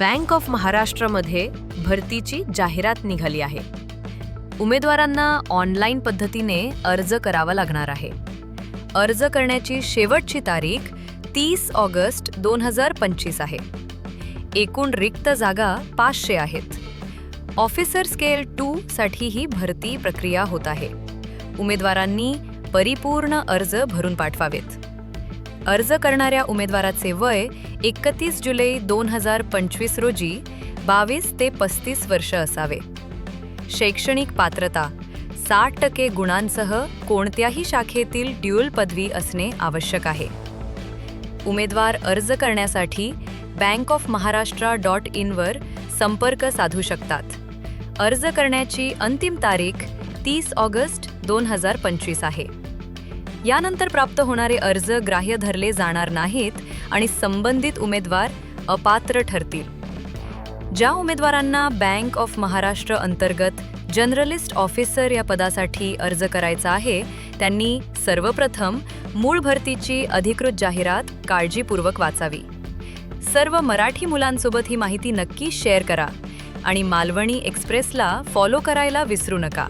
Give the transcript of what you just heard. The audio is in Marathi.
बँक ऑफ महाराष्ट्रमध्ये भरतीची जाहिरात निघाली आहे. उमेदवारांना ऑनलाईन पद्धतीने अर्ज करावा लागणार आहे. अर्ज करण्याची शेवटची तारीख तीस ऑगस्ट दोन हजार पंचवीस आहे. एकूण रिक्त जागा पाचशे आहेत. ऑफिसर स्केल टू साठी ही भरती प्रक्रिया होत आहे. उमेदवारांनी परिपूर्ण अर्ज भरून पाठवावेत. अर्ज करणाऱ्या उमेदवाराचे वय एकतीस जुलै दोन हजार पंचवीस रोजी बावीस ते पस्तीस वर्ष असावे. शैक्षणिक पात्रता साठ टक्के गुणांसह कोणत्याही शाखेतील ड्युअल पदवी असणे आवश्यक आहे. उमेदवार अर्ज करण्यासाठी बँक ऑफ महाराष्ट्र डॉट इनवर संपर्क साधू शकतात. अर्ज करण्याची अंतिम तारीख तीस ऑगस्ट दोन हजार पंचवीस आहे. यानंतर प्राप्त होणारे अर्ज ग्राह्य धरले जाणार नाहीत आणि संबंधित उमेदवार अपात्र ठरतील. ज्या उमेदवारांना बँक ऑफ महाराष्ट्र अंतर्गत जनरलिस्ट ऑफिसर या पदासाठी अर्ज करायचा आहे त्यांनी सर्वप्रथम मूळ भरतीची अधिकृत जाहिरात काळजीपूर्वक वाचावी. सर्व मराठी मुलांसोबत ही माहिती नक्की शेअर करा आणि मालवणी एक्सप्रेसला फॉलो करायला विसरू नका.